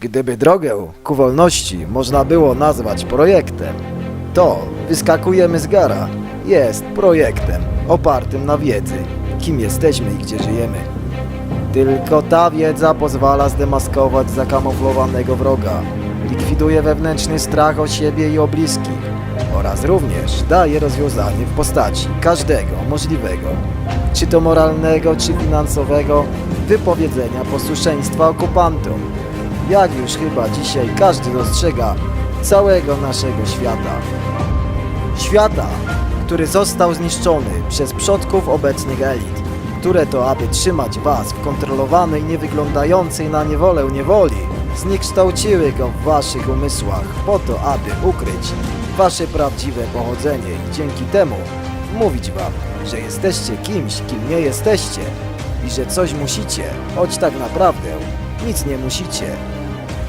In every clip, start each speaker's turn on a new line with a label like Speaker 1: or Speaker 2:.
Speaker 1: Gdyby drogę ku wolności można było nazwać projektem, to Wyskakujemy z gara jest projektem opartym na wiedzy, kim jesteśmy i gdzie żyjemy. Tylko ta wiedza pozwala zdemaskować zakamuflowanego wroga, likwiduje wewnętrzny strach o siebie i o bliskich oraz również daje rozwiązanie w postaci każdego możliwego, czy to moralnego, czy finansowego, wypowiedzenia posłuszeństwa okupantom. Jak już chyba dzisiaj każdy dostrzega całego naszego świata. Świata, który został zniszczony przez przodków obecnych elit, które to aby trzymać was w kontrolowanej, niewyglądającej na niewolę niewoli, zniekształciły go w waszych umysłach po to, aby ukryć wasze prawdziwe pochodzenie i dzięki temu mówić wam, że jesteście kimś, kim nie jesteście i że coś musicie, choć tak naprawdę nic nie musicie.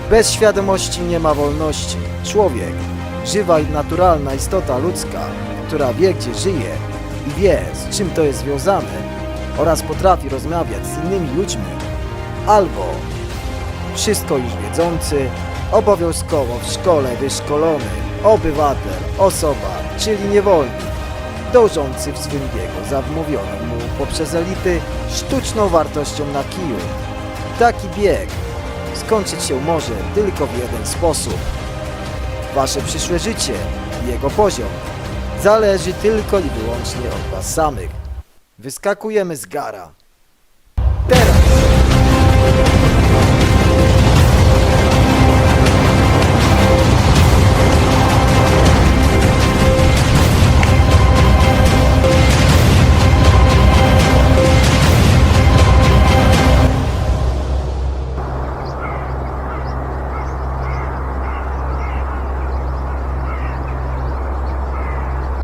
Speaker 1: Bez świadomości nie ma wolności. Człowiek, żywa i naturalna istota ludzka, która wie gdzie żyje i wie z czym to jest związane oraz potrafi rozmawiać z innymi ludźmi, albo wszystko już wiedzący, obowiązkowo w szkole wyszkolony obywatel, osoba, czyli niewolnik, dążący w swym biegu za wmówioną mu poprzez elity sztuczną wartością na kiju. Taki bieg skończyć się może tylko w jeden sposób. Wasze przyszłe życie i jego poziom zależy tylko i wyłącznie od was samych. Wyskakujemy z gara.